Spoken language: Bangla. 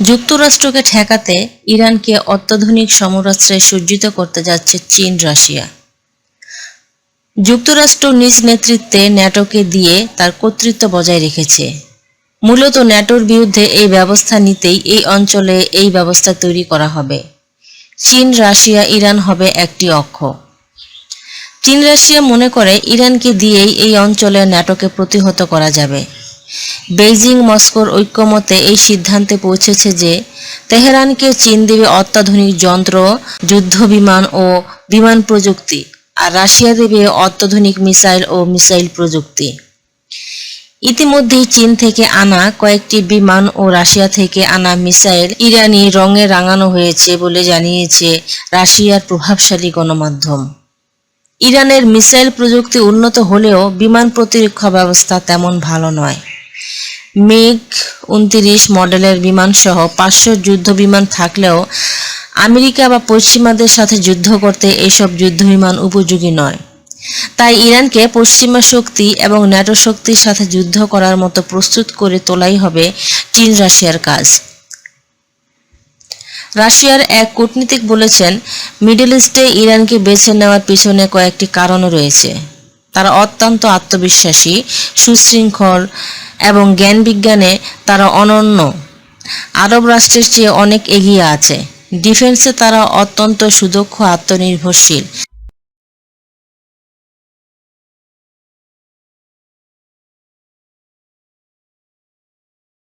যুক্তরাষ্ট্রকে ঠেকাতে ইরানকে অত্যাধুনিক সমরাস্ত্রে সজ্জিত করতে যাচ্ছে চীন, রাশিয়া। যুক্তরাষ্ট্র নিজ নেতৃত্বে ন্যাটোকে দিয়ে তার কর্তৃত্ব বজায় রেখেছে। মূলত ন্যাটোর বিরুদ্ধে এই ব্যবস্থা নিতেই এই অঞ্চলে এই ব্যবস্থা তৈরি করা হবে। চীন, রাশিয়া, ইরান হবে একটি অক্ষ। চীন, রাশিয়া মনে করে ইরানকে দিয়েই এই অঞ্চলে ন্যাটোকে প্রতিহত করা যাবে। বেইজিং মস্কোর ঐক্যমতে এই সিদ্ধান্তে পৌঁছেছে যে তেহরানকে চীন দেবে অত্যাধুনিক যন্ত্র, যুদ্ধ বিমান ও বিমান প্রযুক্তি, আর রাশিয়া দেবে অত্যাধুনিক মিসাইল ও মিসাইল প্রযুক্তি। ইতিমধ্যেই চীন থেকে আনা কয়েকটি বিমান ও রাশিয়া থেকে আনা মিসাইল ইরানি রঙে রাঙানো হয়েছে বলে জানিয়েছে রাশিয়ার প্রভাবশালী গণমাধ্যম। ইরানের মিসাইল প্রযুক্তি উন্নত হলেও বিমান প্রতিরক্ষা ব্যবস্থা তেমন ভালো নয়। মিগ উনত্রিশ মডেলের বিমানসহ পাঁচশো যুদ্ধ বিমান থাকলেও আমেরিকা বা পশ্চিমাদের সাথে যুদ্ধ করতে এইসব যুদ্ধবিমান উপযোগী নয়। তাই ইরানকে পশ্চিমা শক্তি এবং ন্যাটো শক্তির সাথে যুদ্ধ করার মতো প্রস্তুত করে তোলাই হবে চীন রাশিয়ার কাজ। রাশিয়ার এক কূটনীতিক বলেছেন, মিডল ইস্টে ইরানকে বেছে নেওয়ার পিছনে কয়েকটি কারণ রয়েছে। তারা অত্যন্ত আত্মবিশ্বাসী, সুশৃঙ্খল এবং জ্ঞান বিজ্ঞানে তারা অনন্য। আরব রাষ্ট্রের চেয়ে অনেক এগিয়ে আছে। ডিফেন্সে তারা অত্যন্ত সুদক্ষ, আত্মনির্ভরশীল।